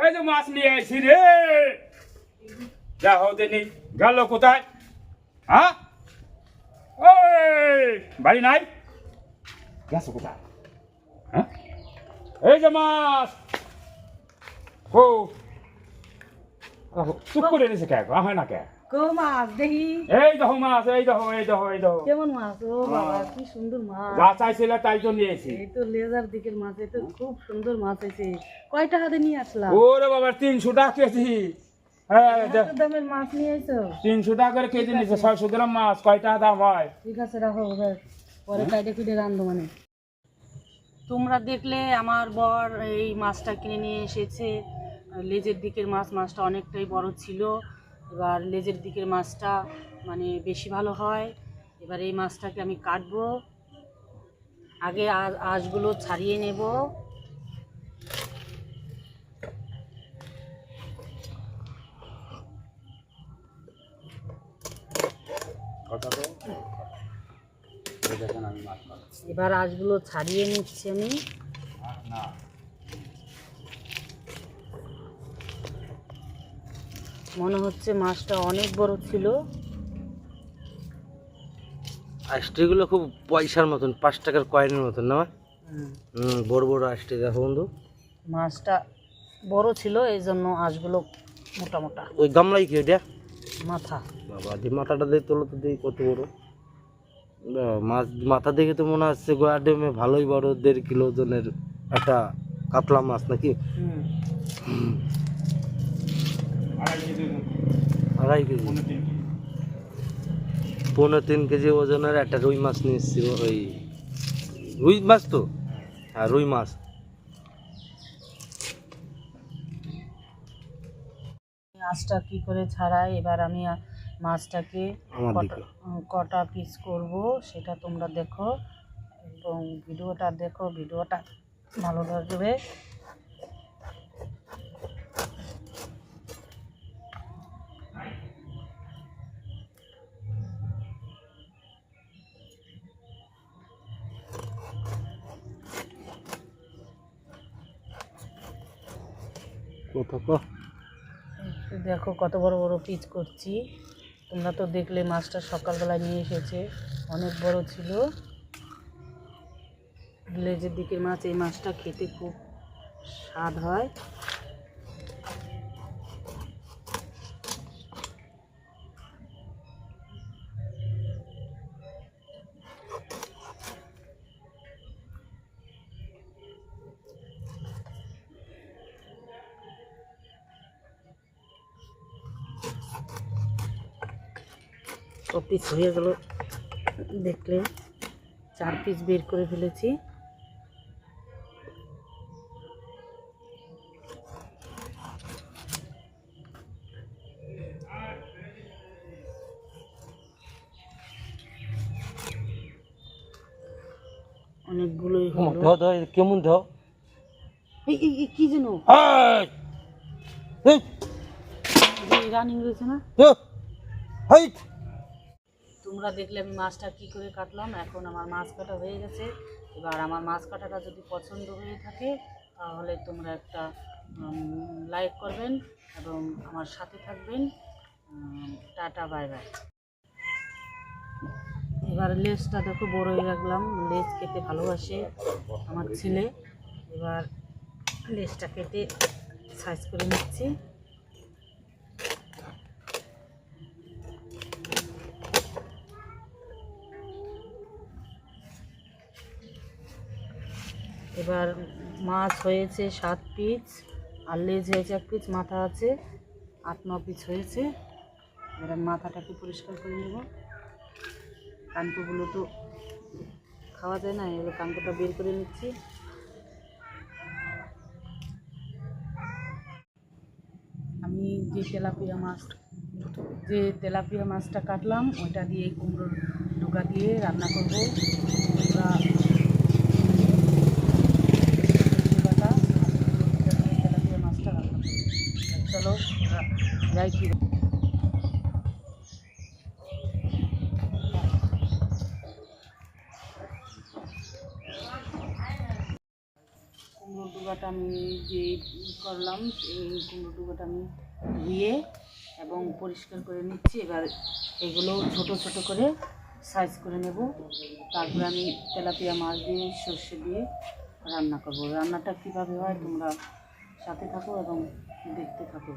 এই যে মাছ নিয়ে আইছি রে। যা হও দেনি গেল কোথায়? হ্যাঁ? ওই বাড়ি নাই? গেছো কোথায়? হ্যাঁ? এই যে মাছ। আহো, চুপ করে নিছে কে হয় না কে কো মাছ দেখি এই দেখো মাছ এই দেখো এই দেখো এই দেখো কেমন মাছ ও বাবা কি সুন্দর মাছ যা চাইছিল তাই তো নিয়েছি এই তো লেজার দিকের মাছ এই তো খুব সুন্দর মাছ কয়টা হাতে নিয়ে আসলাম ওরে বাবা তিনশো টাকা কেজি। হ্যাঁ দেখ, এত দামের মাছ নিয়ে আইছো? তিনশো টাকা করে কেজি নিচ্ছে ছয়শো গ্রাম মাছ কয়টা দাম হয়? ঠিক আছে রাখো পরে কাইটে কুইটে রান্ধবো মানে। তোমরা দেখলে আমার বর এই মাছটা কিনে নিয়ে এসেছে। লেজের দিকের মাছ মাছটা অনেকটাই বড় ছিল। এবার লেজের দিকের মাছটা মানে বেশি ভালো হয়। এবার এই মাছটাকে আমি কাটবো। আগে আঁশগুলো ছাড়িয়ে নেব। এবার আঁশগুলো ছাড়িয়ে নিচ্ছি আমি। না। মনে হচ্ছে মাছটা অনেক বড় ছিল। আষ্টিগুলো খুব পয়সার মতন পাঁচ টাকার কয়েনের মতন না হুম বড় বড় আষ্টি দেখো বন্ধু। মাছটা বড় ছিল এই জন্য আঁশগুলো মোটা মোটা। ওই গামলাই কি ওইটা? মাথা। বাবা দি মাথাটা দিয়ে তোলো তো দিই কত বড়। মাছ মাথা দেখে তো মনে হচ্ছে গোয়া ডেমে ভালোই বড় দেড় কিলো ওজনের একটা কাতলা মাছ নাকি? হুম। আড়াই কেজি পনেরো তিন কেজি। পনেরো তিন কেজি ওজনের একটা রুই মাছ নিয়েছি ওই রুই মাছ তো? হ্যাঁ রুই মাছ। মাছটা কি করে ছাড়াই? এবার আমি মাছটাকে কটা- কটা পিস করব সেটা তোমরা দেখো এবং ভিডিওটা দেখো ভিডিওটা ভালো লাগবে। দেখো কত বড় বড় পিচ করছি। তোমরা তো দেখলে মাছটা সকালবেলায় নিয়ে এসেছে। অনেক বড় ছিল। লেজের দিকের মাছ, এই মাছটা খেতে খুব স্বাদ হয়। ক পিস হয়ে গেল। দেখলে চার পিস বের করে ফেলেছি। অনেকগুলোই হলো। কেমন এই কি যেন? রানিং রয়েছে না। তোমরা দেখলে আমি মাছটা কি করে কাটলাম? এখন আমার মাছ কাটা হয়ে গেছে। এবার আমার মাছ কাটাটা যদি পছন্দ হয়ে থাকে, তাহলে তোমরা একটা লাইক করবেন এবং আমার সাথে থাকবেন। টাটা বাই বাই এবার লেজটা দেখো বড়ই রাখলাম। লেজ খেতে ভালোবাসে আমার ছেলে। এবার লেজটা কেটে সাইজ করে নিচ্ছি। এবার মাছ হয়েছে সাত পিস আর লেজ হয়েছে এক পিস মাথা আছে, আট, ন পিস হয়েছে। এবার মাথাটাকে পরিষ্কার করে নেব। কানকোগুলো তো খাওয়া যায় না, এবার কানকোটা বের করে নিচ্ছি। আমি যে তেলাপিয়া মাছ, যে তেলাপিয়া মাছটা কাটলাম, ওইটা দিয়ে কুমড়োর ডোকা দিয়ে রান্না করব তোমরা ডোকাটা আর তেলাপিয়া মাছটা রান্না করব চলো আমরা যাই কি কুমড়োর ডোকাটা আমি যে করলাম এই কুমড়ো টুকোটা আমি ধুয়ে এবং পরিষ্কার করে নিচ্ছি। এবার এগুলো ছোট ছোট করে সাইজ করে নেব। তারপরে আমি তেলাপিয়া মাছ দিয়ে সর্ষে দিয়ে রান্না করব। রান্নাটা কীভাবে হয় তোমরা সাথে থাকো এবং দেখতে থাকো।